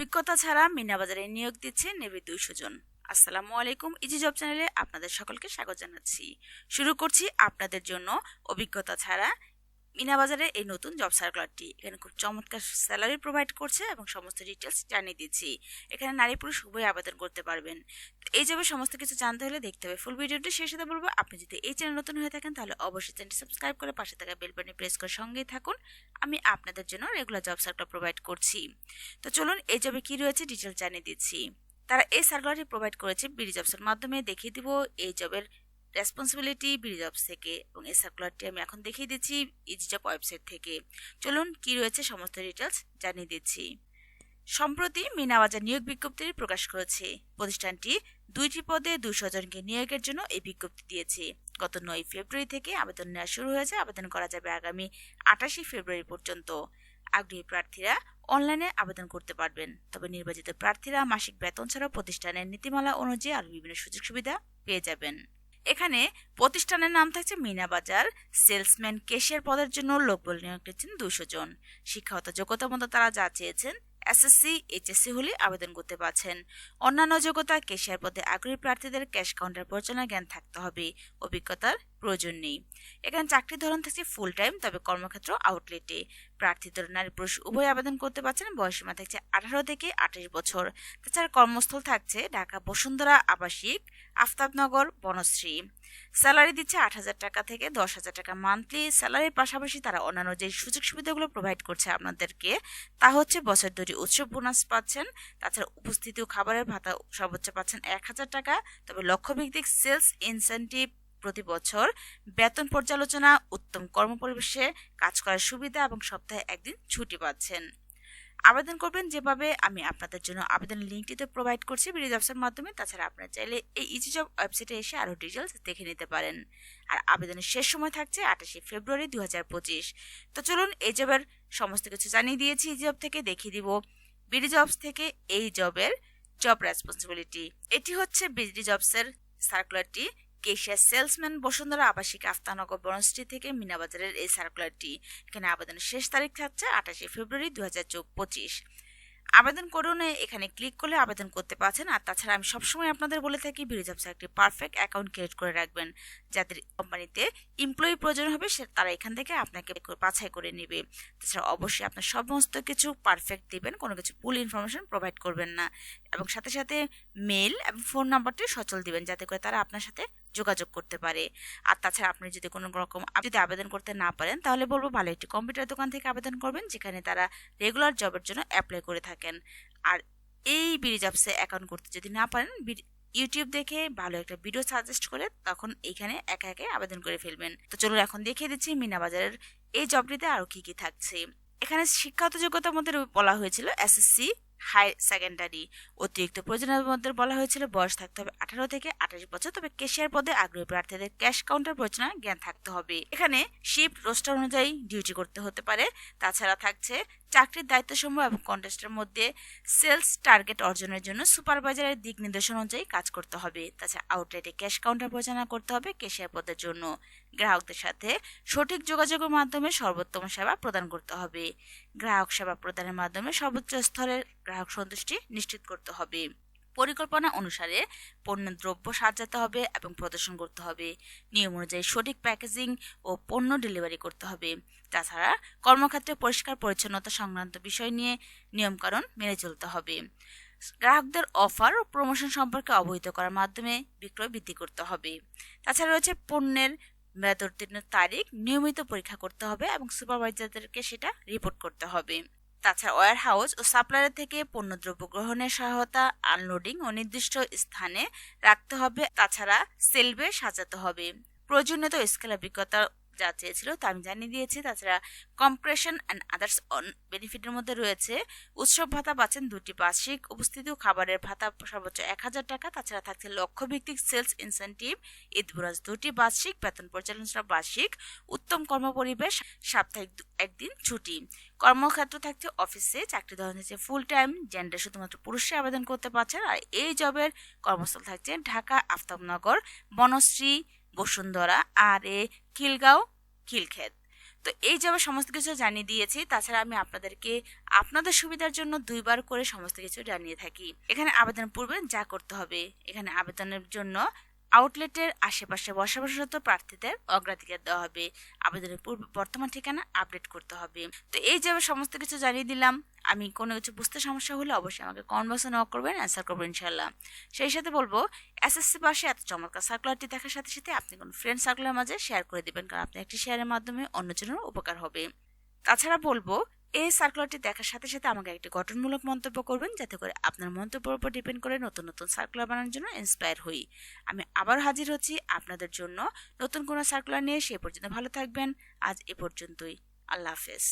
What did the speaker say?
অভিজ্ঞতা ছাড়া মিনা বাজারে নিয়োগ দিচ্ছে নেবে দুইশো জন। আসসালামু আলাইকুম, ইজি জব চ্যানেলে আপনাদের সকলকে স্বাগত জানাচ্ছি। শুরু করছি আপনাদের জন্য অভিজ্ঞতা ছাড়া মিনা বাজারে এই নতুন জব সার্কুলারটি এখানে খুব চমৎকার স্যালারি প্রোভাইড করছে এবং সমস্ত ডিটেলস জানিয়ে দিচ্ছি এখানে নারী পুরুষ উভয় আবেদন করতে পারবেন। এই জবে সমস্ত কিছু জানতে হলে দেখতে হবে। ফুল ভিডিওটি শেষ হতে বলব। আপনি যদি এই চ্যানেল নতুন হয়ে থাকেন, তাহলে অবশ্যই চ্যানেলটি সাবস্ক্রাইব করে পাশে থাকা বেল প্রেস করে সঙ্গেই থাকুন। আমি আপনাদের জন্য রেগুলার জব সার্কুলার প্রোভাইড করছি। তো চলুন, এই জবে কি রয়েছে ডিটেল জানিয়ে দিচ্ছি। তারা এই সার্কুলারটি প্রোভাইড করেছে বিডি জবসের মাধ্যমে। দেখিয়ে দিব, এই জবের রেসপন্সিবিলিটি বিডি জবস থেকে এবং এই সার্কুলারটি আমি এখন দেখিয়ে দিচ্ছি ইজি জব ওয়েবসাইট থেকে। চলুন কি রয়েছে সমস্ত ডিটেলস জানিয়ে দিচ্ছি। সম্প্রতি মিনাবাজার নিয়োগ বিজ্ঞপ্তি প্রকাশ করেছে। প্রতিষ্ঠানটি দুইটি পদে দুশো জনকে নিয়োগের জন্য এই বিজ্ঞপ্তি দিয়েছে। গত নয় ফেব্রুয়ারি থেকে আবেদন নেওয়া শুরু হয়েছে। আবেদন করা যাবে আগামী আটাশি ফেব্রুয়ারি পর্যন্ত। আগ্রহী প্রার্থীরা অনলাইনে আবেদন করতে পারবেন। তবে নির্বাচিত প্রার্থীরা মাসিক বেতন ছাড়াও প্রতিষ্ঠানের নীতিমালা অনুযায়ী আরও বিভিন্ন সুযোগ সুবিধা পেয়ে যাবেন। এখানে প্রতিষ্ঠানের নাম থাকছে মিনা বাজার। সেলসম্যান কেশিয়ার পদের জন্য লোকবল নিয়োগ দিচ্ছেন দুশো জন। শিক্ষাগত যোগ্যতা মতো তারা যা চেয়েছেন এসএসসি এইচএসসি হলে আবেদন করতে পারছেন। অন্যান্য যোগ্যতা কেশিয়ার পদে আগ্রহী প্রার্থীদের ক্যাশ কাউন্টার পরিচালনা জ্ঞান থাকতে হবে। অভিজ্ঞতার প্রয়োজন নেই। এখানে চাকরির ধরন থাকছে ফুল টাইম তবে কর্মক্ষেত্র আউটলেটে প্রার্থী প্রার্থীদের নারী পুরুষ উভয় আবেদন করতে পারছেন বয়সীমা থাকছে আঠারো থেকে আঠাশ বছর। তাছাড়া কর্মস্থল থাকছে ঢাকা বসুন্ধরা আবাসিক। আফতাবনগর বনশ্রী। স্যালারি দিচ্ছে আট হাজার টাকা থেকে দশ হাজার টাকা মান্থলি। স্যালারির পাশাপাশি তারা অন্যান্য যে সুযোগ সুবিধাগুলো প্রোভাইড করছে আপনাদেরকে, তা হচ্ছে বছর ধরে উৎসব বোনাস পাচ্ছেন। তাছাড়া উপস্থিতি খাবারের ভাতা সর্বোচ্চ পাচ্ছেন এক হাজার টাকা। তবে লক্ষ্যভিত্তিক সেলস ইনসেন্টিভ প্রতি বছর বেতন পর্যালোচনা, উত্তম কর্মপরিবেশে কাজ করার সুবিধা এবং সপ্তাহে একদিন ছুটি পাচ্ছেন। আবেদন করবেন যেভাবে আমি আপনাদের জন্য আবেদনের লিঙ্কটিতে প্রোভাইড করছি বিডি জবসের মাধ্যমে। তাছাড়া আপনারা চাইলে এই ইজি জব ওয়েবসাইটে এসে আরও ডিটেলস দেখে নিতে পারেন। আর আবেদনের শেষ সময় থাকছে আঠাশে ফেব্রুয়ারি দু হাজার পঁচিশ। তো চলুন এই জবের সমস্ত কিছু জানিয়ে দিয়েছি ইজি জব থেকে। দেখিয়ে দিব বিডি জবস থেকে এই জবের জব রেসপন্সিবিলিটি এটি হচ্ছে বিডি জবসের সার্কুলারটি কেশিয়া সেলসম্যান বসুন্ধরা আবাসিক আফতানগর বনশ্রী থেকে মিনাবাজারের এই সার্কুলারটি এখানে আবেদনের শেষ তারিখ থাকছে আঠাশে ফেব্রুয়ারি দু পঁচিশ আবেদন করুন, এখানে ক্লিক করলে আবেদন করতে পারছেন। আর তাছাড়া আমি সবসময় আপনাদের বলে থাকি বিরিজবসে একটি পারফেক্ট অ্যাকাউন্ট ক্রিয়েট করে রাখবেন। যাদের কোম্পানিতে এমপ্লয়ি প্রয়োজন হবে, সে তারা এখান থেকে আপনাকে বাছাই করে নেবে। তাছাড়া অবশ্যই আপনার সমস্ত কিছু পারফেক্ট দিবেন, কোনো কিছু ফুল ইনফরমেশন প্রোভাইড করবেন না। এবং সাথে সাথে মেল এবং ফোন নাম্বারটি সচল দিবেন, যাতে করে তারা আপনার সাথে যোগাযোগ করতে পারে। আর তাছাড়া আপনি যদি কোনো রকম যদি আবেদন করতে না পারেন, তাহলে বলব ভালো, একটি কম্পিউটার দোকান থেকে আবেদন করবেন, যেখানে তারা রেগুলার জবের জন্য অ্যাপ্লাই করে থাকেন। আর এই বিডি জবসে অ্যাকাউন্ট করতে যদি না পারেন ইউটিউব দেখে ভালো একটা ভিডিও সাজেস্ট করে তখন এইখানে একা একে আবেদন করে ফেলবেন। তো চলুন এখন দেখিয়ে দিচ্ছি মিনা বাজারের এই জবটিতে আরও কি কি থাকছে। এখানে শিক্ষাগত যোগ্যতার মধ্যে বলা হয়েছিল এসএসসি হাই সেকেন্ডারি অতিরিক্ত প্রয়োজনের মধ্যে বলা হয়েছিল বয়স থাকতে হবে আঠারো থেকে আঠাশ বছর, তবে ক্যাশিয়ার পদে আগ্রহী প্রার্থীদের ক্যাশ কাউন্টার প্রয়োজনের জ্ঞান থাকতে হবে। এখানে শিফট রোস্টার অনুযায়ী ডিউটি করতে হতে পারে। তাছাড়া থাকছে চাকরির দায়িত্ব সমূহ এবং কন্টেস্টের মধ্যে সেলস টার্গেট অর্জনের জন্য সুপারভাইজারের দিক নির্দেশন অনুযায়ী কাজ করতে হবে। তাছাড়া আউটলেটে ক্যাশ কাউন্টার পরিচালনা করতে হবে ক্যাশিয়ার পদের জন্য। গ্রাহকদের সাথে সঠিক যোগাযোগের মাধ্যমে সর্বোত্তম সেবা প্রদান করতে হবে। গ্রাহক সেবা প্রদানের মাধ্যমে সর্বোচ্চ স্তরের গ্রাহক সন্তুষ্টি নিশ্চিত করতে হবে। পরিকল্পনা অনুসারে পণ্য দ্রব্য সাজাতে হবে এবং প্রদর্শন করতে হবে। নিয়ম অনুযায়ী সঠিক প্যাকেজিং ও পণ্য ডেলিভারি করতে হবে। তাছাড়া কর্মক্ষেত্রে পরিষ্কার পরিচ্ছন্নতা সংক্রান্ত বিষয় নিয়ে নিয়মকানুন মেনে চলতে হবে। গ্রাহকদের অফার ও প্রমোশন সম্পর্কে অবহিত করার মাধ্যমে বিক্রয় বৃদ্ধি করতে হবে। তাছাড়া রয়েছে পণ্যের মেয়াদোত্তীর্ণের তারিখ নিয়মিত পরীক্ষা করতে হবে এবং সুপারভাইজারদেরকে সেটা রিপোর্ট করতে হবে। তাছাড়া ওয়ার হাউস ও সাপ্লায়ার থেকে পণ্যদ্রব্য গ্রহণের সহায়তা আনলোডিং ও নির্দিষ্ট স্থানে রাখতে হবে। তাছাড়া সেলবে সাজাতে হবে। প্রয়োজনীয়তা অভিজ্ঞতা যা চেয়েছিল তা আমি জানিয়ে দিয়েছি। তাছাড়া কম্প্রেশন অ্যান্ড আদার্স অন বেনিফিটের মধ্যে রয়েছে। উৎসব ভাতা পাচ্ছেন দুটি বার্ষিক, উপস্থিতি খাবারের ভাতা সর্বোচ্চ এক হাজার টাকা, তাছাড়া থাকছে লক্ষ্যভিত্তিক সেলস ইনসেন্টিভ ঈদবরাজ দুটি বার্ষিক, বেতন পরিচালনা বার্ষিক, উত্তম কর্মপরিবেশ, সাপ্তাহিক একদিন ছুটি। কর্মক্ষেত্র থাকছে অফিসে চাকরি ধরন হচ্ছে ফুল টাইম জেন্ডার শুধুমাত্র পুরুষে আবেদন করতে পারছেন আর এই জবের কর্মস্থল থাকছে ঢাকা, আফতাবনগর, বনশ্রী, বসুন্ধরা, আর এ খিলগাঁও, খিলক্ষেত। তো এই যে আমি সমস্ত কিছু জানিয়ে দিয়েছি, তাছাড়া আমি আপনাদেরকে আপনাদের সুবিধার জন্য দুইবার করে সমস্ত কিছু জানিয়ে থাকি। এখানে আবেদন পূর্বে যা করতে হবে, এখানে আবেদনের জন্য আউটলেটের আশেপাশে বসবাসরত প্রার্থীদের অগ্রাধিকার দেওয়া হবে। আবেদনের পূর্বে বর্তমান ঠিকানা আপডেট করতে হবে। তো এই যে সমস্ত কিছু জানিয়ে দিলাম, আমি কোনো কিছু বুঝতে সমস্যা হলে অবশ্যই আমাকে কমেন্ট বক্সে নক করবেন অ্যান্সার করবেন ইনশাল্লাহ সেই সাথে বলব এসএসসি পাশে এত চমৎকার সার্কুলারটি দেখার সাথে সাথে আপনি কোনো ফ্রেন্ড সার্কুলার মাঝে শেয়ার করে দিবেন, কারণ আপনি একটি শেয়ারের মাধ্যমে অন্যজনের উপকার হবে। তাছাড়া বলব এই সার্কুলারটি দেখার সাথে সাথে আমাকে একটি গঠনমূলক মন্তব্য করবেন, যাতে করে আপনার মন্তব্যের উপর ডিপেন্ড করে নতুন নতুন সার্কুলার বানানোর জন্য ইন্সপায়ার হই। আমি আবার হাজির হচ্ছি আপনাদের জন্য নতুন কোনো সার্কুলার নিয়ে। সে পর্যন্ত ভালো থাকবেন। আজ এ পর্যন্তই। আল্লাহ হাফেজ।